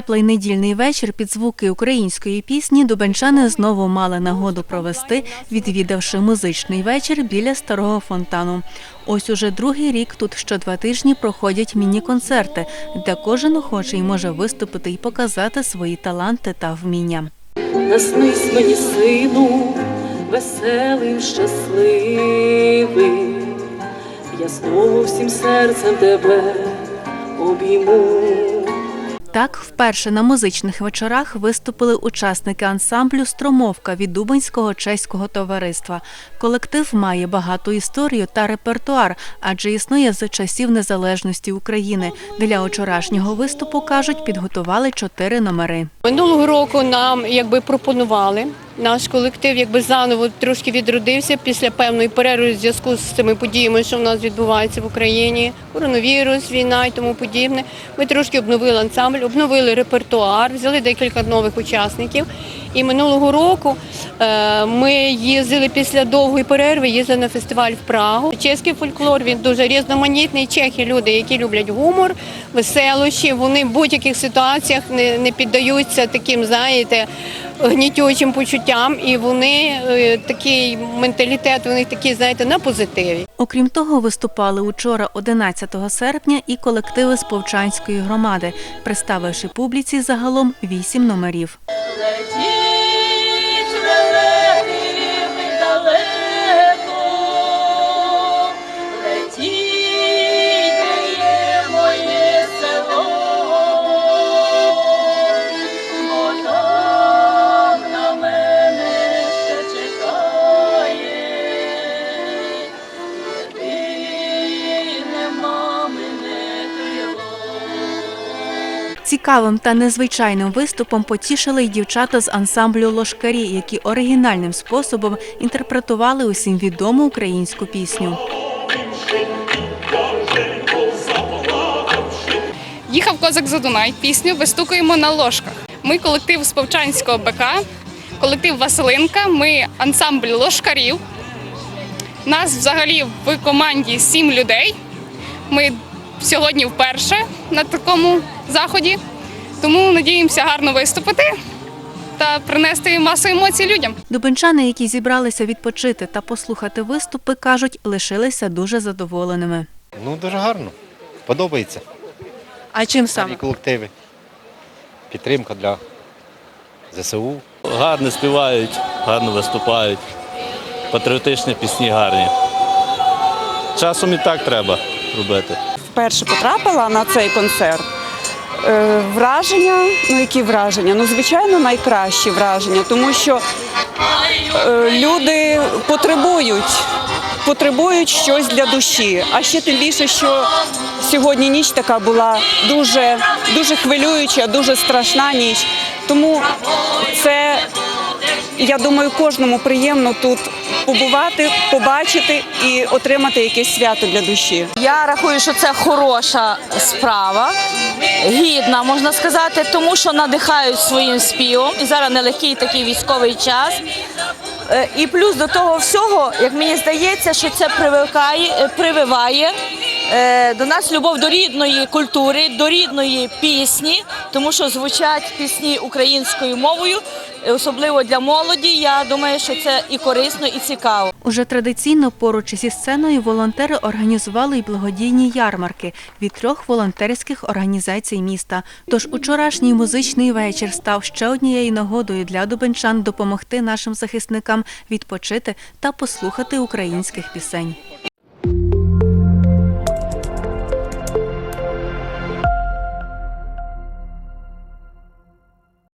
теплий недільний вечір під звуки української пісні дубенчани знову мали нагоду провести, відвідавши музичний вечір біля старого фонтану. Ось уже другий рік тут що два тижні проходять міні-концерти, де кожен охочий може виступити і показати свої таланти та вміння. Наснись мені, сину, веселим, щасливим, я знову всім серцем тебе обійму. Так, вперше на музичних вечорах виступили учасники ансамблю Стромовка від Дубинського чеського товариства. Колектив має багату історію та репертуар, адже існує з часів незалежності України. Для вчорашнього виступу кажуть, підготували чотири номери. Минулого року нам якби пропонували. Наш колектив якби заново трошки відродився після певної перерви в зв'язку з цими подіями, що в нас відбуваються в Україні, коронавірус, війна і тому подібне. Ми трошки обновили ансамбль, обновили репертуар, взяли декілька нових учасників. І минулого року е, ми їздили після довгої перерви, їздили на фестиваль в Прагу. Чеський фольклор він дуже різноманітний. Чехи люди, які люблять гумор, веселощі. Вони в будь-яких ситуаціях не, не піддаються таким, знаєте, гнітючим почуттям, і вони е, такий менталітет, у них такий, знаєте, на позитиві. Окрім того, виступали учора, 11 серпня, і колективи з Повчанської громади, представивши публіці загалом вісім номерів. Цікавим та незвичайним виступом потішили й дівчата з ансамблю Лошкарі, які оригінальним способом інтерпретували усім відому українську пісню. Їхав козак за Дунай. Пісню вистукуємо на ложках. Ми колектив з Повчанського БК, колектив Василинка. Ми ансамбль лошкарів. Нас взагалі в команді сім людей. Ми сьогодні вперше на такому заході, тому надіємося гарно виступити та принести масу емоцій людям. Дубенчани, які зібралися відпочити та послухати виступи, кажуть, лишилися дуже задоволеними. Ну, дуже гарно. Подобається. А чим Старі колективи. Підтримка для ЗСУ. Гарно співають, гарно виступають. Патріотичні пісні гарні. Часом і так треба робити. вперше потрапила на цей концерт. Е, Враження, ну які враження? Ну, звичайно, найкращі враження, тому що е, люди потребують, потребують щось для душі. А ще тим більше, що сьогодні ніч така була дуже, дуже хвилююча, дуже страшна ніч. Тому це я думаю, кожному приємно тут побувати, побачити і отримати якесь свято для душі. Я рахую, що це хороша справа, гідна, можна сказати, тому що надихають своїм співом. І зараз нелегкий такий військовий час. Е, І плюс до того всього, як мені здається, що це прививає е, до нас любов до рідної культури, до рідної пісні, тому що звучать пісні українською мовою, е, особливо для молоді. Я думаю, що це і корисно, і цікаво. Уже традиційно поруч зі сценою волонтери організували й благодійні ярмарки від трьох волонтерських організацій міста. Тож учорашній музичний вечір став ще однією нагодою для дубенчан допомогти нашим захисникам відпочити та послухати українських пісень.